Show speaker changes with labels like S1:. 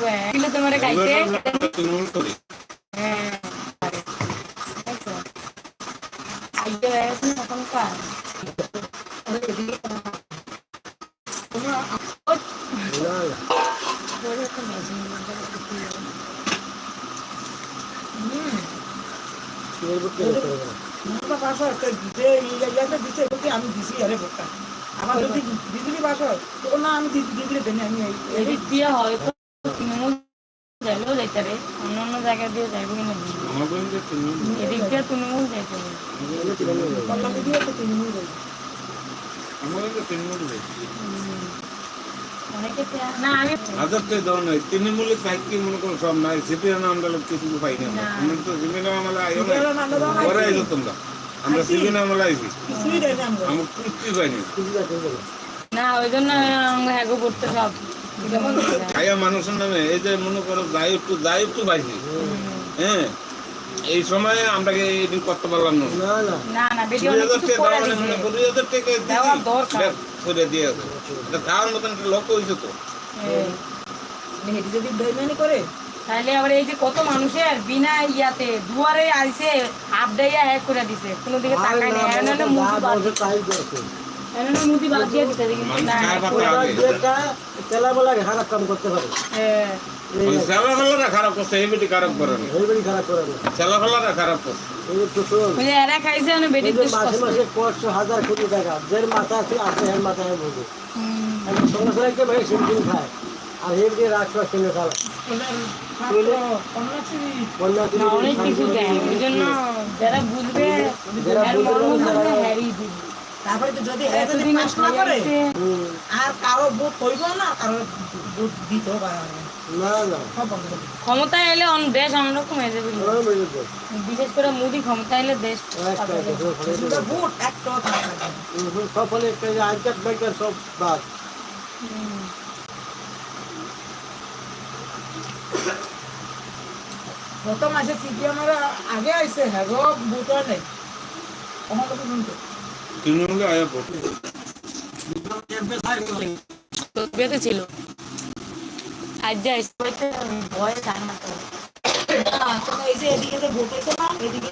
S1: Kilo তোমার খাইতে হ্যাঁ। হয়ে
S2: হয় আমি দিছি আরে বোকা আমার যদি বিজলি হয়। তো না আমি দিদি দিদি দেনি আমি এই- এই
S1: এদিক দিয়ে হয়তো তৃণমূল যাইলেও যাইতে রে অন্য অন্য জায়গা দিয়ে যাইবে কিনা এদিক দিয়ে তৃণমূল যাইতে
S3: তৃণমূল
S1: না
S3: মনে করো? সব নাই। সিপিএম আমরা লোক কিছু পাই না
S1: না।
S3: আমরা তো সিপিএম আমলে আইও।
S2: আইছো।
S3: তোমরা। আমরা। সিপিএম আইছি।
S2: আমরা।
S3: আমার পাইনি।
S1: না ওই জন্য আমরা হ্যাগো করতে সব।
S3: খাইয়া মানুষের নামে এই যে মনে করো যাই একটু যাই একটু পাইছি হ্যাঁ? এই সময়ে আমরা এদিন করতে পারলাম না? কুড়ি হাজার টাকা
S1: করে
S3: মানে দিয়ে এটা খাওয়ার মতন একটা লক্ষ্য হয়েছে তো।
S1: হ্যাঁ।
S2: যদি করে?
S1: তাহলে আবার এই যে কত মানুষের বিনা ইয়াতে দুয়ারে আইছে হাফ ডাইয়া হ্যাক করে দিছে। কোনো দিকে তাকায় না এমন
S4: খারাপ কাম করতে পারে।
S1: হ্যাঁ।
S3: খারাপ করছে এই বেটি খারাপ করে না।
S4: খারাপ করে না।
S3: খারাপ করছে।
S1: মানে
S4: এই যে
S1: দুষ
S4: মাসে
S1: কষ্ট।
S4: হাজার কোটি টাকা যার মাথা আছে আছে এর মাথায় ভোগে সঙ্গে সঙ্গে ভাই সিমটিম খায় আর এর দিয়ে রাখছো সঙ্গে খালা
S2: ছাত্র কন্যাশ্রী
S4: কন্যাশ্রী
S1: না, অনেক কিছু দেয় ওই জন্য যারা বুঝবে
S2: তারপরে তো যদি এরা যদি পাস না করে আর কারও ভোট হইব না কারও ভোট দিবে।
S1: ক্ষমতায় এলে দেশ অন্যরকম হয়ে যাবে।
S4: মেরে দেয়।
S1: বিশেষ করে মোদি ক্ষমতা এলে দেশ যাবে।
S2: ভোট
S4: সব ফলে একটা যে আজকের ব্যাংকের সব বাদ
S2: গত মাসে সিপিএম আগে আইছে হ্যাঁ হয় নাই। কখন তো? পর্যন্ত
S3: তৃণমূলে আয়া ভোট।
S1: বিয়েতে ছিল আর যা ভয়
S2: রান্না করে না
S3: এদিকে